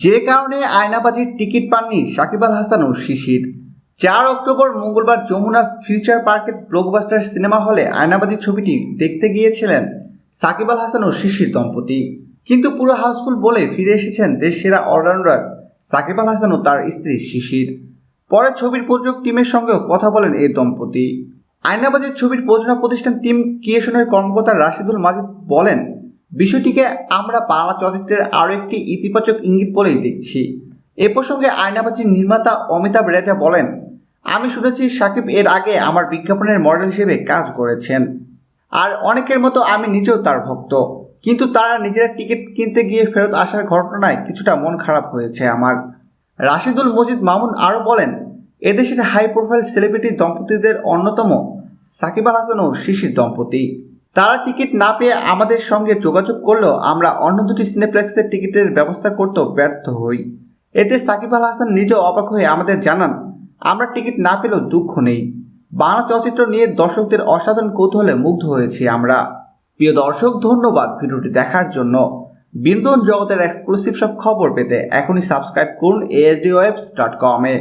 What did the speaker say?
যে কারণে আয়নাবাজির টিকিট পাননি সাকিব আল হাসান ও শিশির। চার অক্টোবর মঙ্গলবার যমুনা ফিউচার পার্কের ব্লকবাস্টার সিনেমা হলে আয়নাবাজি ছবিটি দেখতে গিয়েছিলেন সাকিব আল হাসান ও শিশির দম্পতি। কিন্তু পুরো হাউসফুল বলে ফিরে এসেছেন দেশ সেরা অলরাউন্ডার সাকিব আল হাসান ও তার স্ত্রী শিশির। পরে ছবির প্রযোজক টিমের সঙ্গেও কথা বলেন এই দম্পতি। আয়নাবাজির ছবির প্রযোজনা প্রতিষ্ঠান টিম ক্রিয়েশনের কর্মকর্তা রাশিদুল মাজিদ বলেন বিষয়টিকে আমরা বাংলা চলচ্চিত্রের আরও একটি ইতিবাচক ইঙ্গিত বলেই দেখছি। এ প্রসঙ্গে আয়নাবাজির নির্মাতা অমিতাভ রেজা বলেন, আমি শুনেছি সাকিব এর আগে আমার বিজ্ঞাপনের মডেল হিসেবে কাজ করেছেন। আর অনেকের মতো আমি নিজেও তার ভক্ত। কিন্তু তারা নিজেরা টিকিট কিনতে গিয়ে ফেরত আসার ঘটনায় কিছুটা মন খারাপ হয়েছে আমার। রাশিদুল মজিদ মামুন আরও বলেন, এদেশের হাই প্রোফাইল সেলিব্রিটি দম্পতিদের অন্যতম সাকিব আল হাসান ও শিশির দম্পতি। তারা টিকিট না পেয়ে আমাদের সঙ্গে যোগাযোগ করলেও আমরা অন্য দুটি সিনেপ্লেক্সের টিকিটের ব্যবস্থা করতেও ব্যর্থ হই। এতে সাকিব আল হাসান নিজেও অবাক হয়ে আমাদের জানান, আমরা টিকিট না পেলেও দুঃখ নেই। বাংলা চলচ্চিত্র নিয়ে দর্শকদের অসাধারণ কৌতূহলে মুগ্ধ হয়েছি আমরা। প্রিয় দর্শক, ধন্যবাদ ভিডিওটি দেখার জন্য। বিনোদন জগতের এক্সক্লুসিভ সব খবর পেতে এখনই সাবস্ক্রাইব করুন এএসডি ওয়েবস ডট কমে